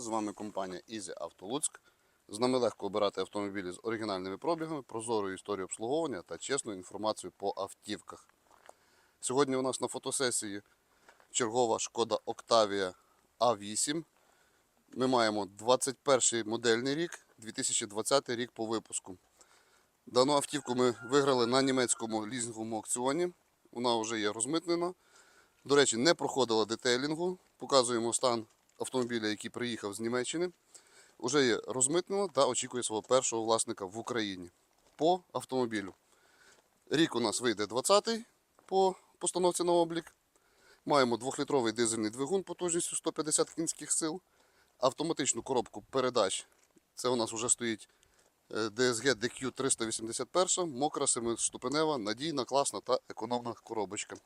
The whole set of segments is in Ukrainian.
З вами компанія Easy Auto Луцьк. З нами легко обирати автомобілі з оригінальними пробігами, прозорою історією обслуговування та чесною інформацією по автівках. Сьогодні у нас на фотосесії чергова шкода Octavia A8. Ми маємо 21 модельний рік, 2020 рік по випуску. Дану автівку ми виграли на німецькому лізинговому аукціоні. Вона вже є розмитнена. До речі, не проходила детейлінгу. Показуємо стан автомобіля, який приїхав з Німеччини. Уже є розмитнено та очікує свого першого власника в Україні по автомобілю. Рік у нас вийде 20-й по постановці на облік. Маємо 2-літровий дизельний двигун потужністю 150 кінських сил, автоматичну коробку передач. Це у нас вже стоїть DSG DQ 381, мокра 7-ступенева, надійна, класна та економна коробочка.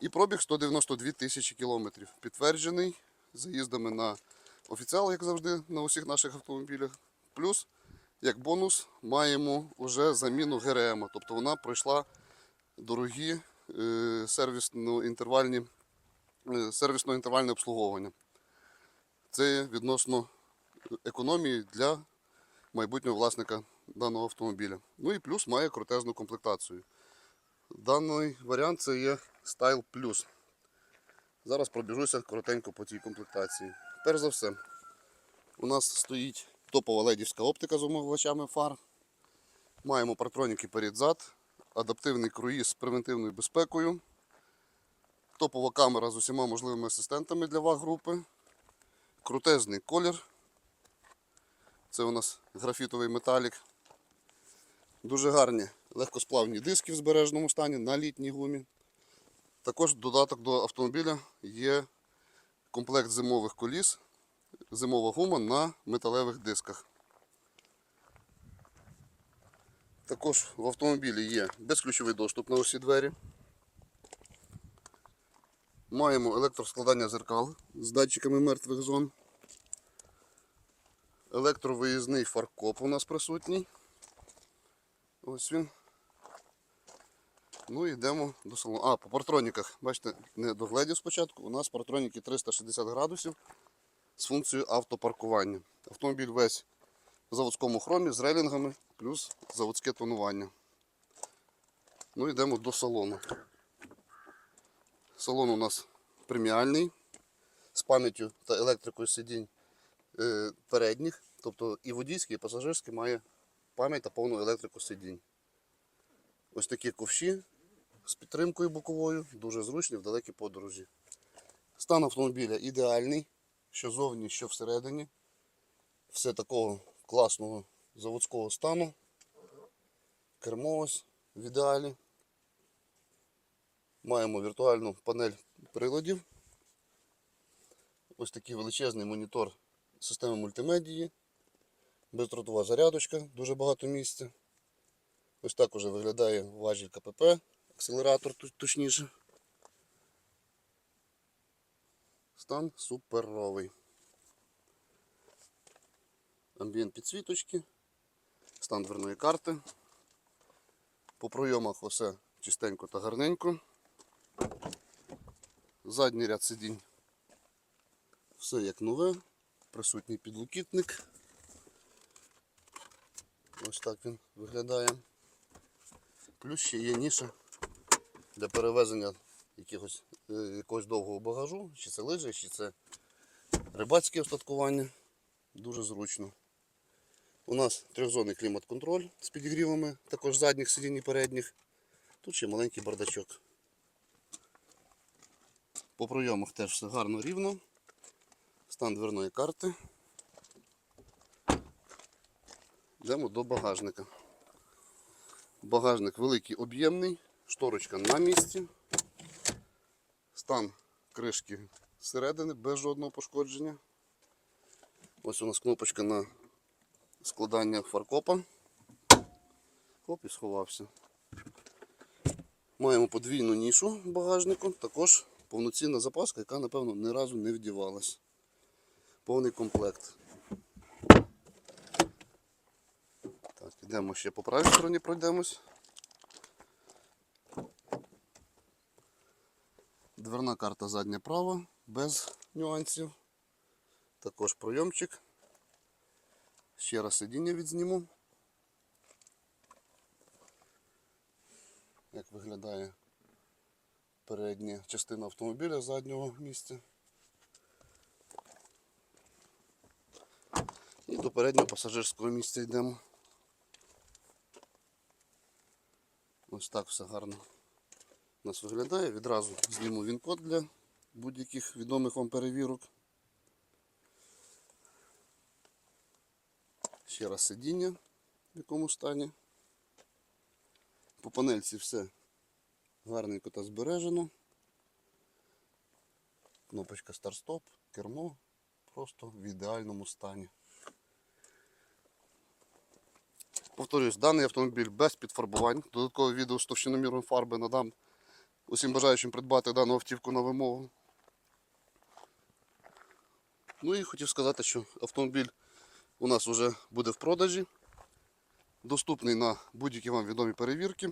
І пробіг 192 тисячі кілометрів. Підтверджений заїздами на офіціал, як завжди, на усіх наших автомобілях. Плюс, як бонус, маємо вже заміну ГРМ. Тобто вона пройшла дорогі сервісно-інтервальні, е, сервісно-інтервальне обслуговування. Це відносно економії для майбутнього власника даного автомобіля. Ну і плюс має крутезну комплектацію. Даний варіант це є Style Plus. Зараз пробіжуся коротенько по цій комплектації. Перш за все, у нас стоїть топова ледівська оптика з омивачами фар. Маємо партроніки перед-зад, адаптивний круїз з превентивною безпекою, топова камера з усіма можливими асистентами для ваг-групи, крутезний колір. Це у нас графітовий металік. Дуже гарні легкосплавні диски в збереженому стані на літній гумі. Також додаток до автомобіля є комплект зимових коліс, зимова гума на металевих дисках. Також в автомобілі є безключовий доступ на усі двері. Маємо електроскладання зеркал з датчиками мертвих зон. Електровиїзний фаркоп у нас присутній. Ось він. Ну і йдемо до салону. А, по партроніках, бачите, не догледів спочатку. У нас партроніки 360 градусів з функцією автопаркування. Автомобіль весь в заводському хромі з рейлінгами, плюс заводське тонування. Ну йдемо до салону. Салон у нас преміальний з пам'яттю та електрикою сидінь е, передніх. Тобто і водійський, і пасажирський має пам'ять та повну електрику сидінь. Ось такі ковші з підтримкою боковою, дуже зручні в далекій подорожі. Стан автомобіля ідеальний, що зовні, що всередині. Все такого класного заводського стану. Кермо ось в ідеалі. Маємо віртуальну панель приладів. Ось такий величезний монітор системи мультимедії. Бездротова зарядочка, дуже багато місця. Ось так уже виглядає важіль КПП, акселератор точніше. Стан суперовий. Амбієнт підсвіточки, стан дверної карти. По пройомах усе чистенько та гарненько. Задній ряд сидінь. Все як нове. Присутній підлокітник. Ось так він виглядає. Плюс ще є ніша для перевезення якихось, е, якогось довгого багажу, чи це лижі, чи це рибацьке остаткування. Дуже зручно. У нас трьохзонний клімат-контроль з підігрівами, також задніх сидінь і передніх. Тут ще маленький бардачок. По пройомах теж все гарно рівно. Стан дверної карти. Йдемо до багажника. Багажник великий об'ємний, шторочка на місці. Стан кришки зсередини без жодного пошкодження. Ось у нас кнопочка на складання фаркопа. Хоп і сховався. Маємо подвійну нішу багажнику, також повноцінна запаска, яка, напевно, ні разу не вдівалась. Повний комплект. Так, йдемо ще по правій стороні пройдемось. Дверна карта задня права, без нюансів. Також пройомчик. Ще раз сидіння відзніму. Як виглядає передня частина автомобіля заднього місця. І до переднього пасажирського місця йдемо. Ось так все гарно нас виглядає. Відразу зніму він-код для будь-яких відомих вам перевірок. Ще раз сидіння, в якому стані. По панельці все гарненько та збережено. Кнопочка старт-стоп, кермо просто в ідеальному стані. Повторюсь, даний автомобіль без підфарбувань. Додаткове відео з товщиноміром фарби надам усім бажаючим придбати дану автівку на вимогу. Ну і хотів сказати, що автомобіль у нас вже буде в продажі, доступний на будь-які вам відомі перевірки,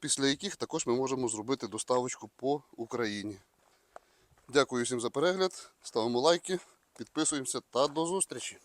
після яких також ми можемо зробити доставочку по Україні. Дякую всім за перегляд, ставимо лайки, підписуємося та до зустрічі!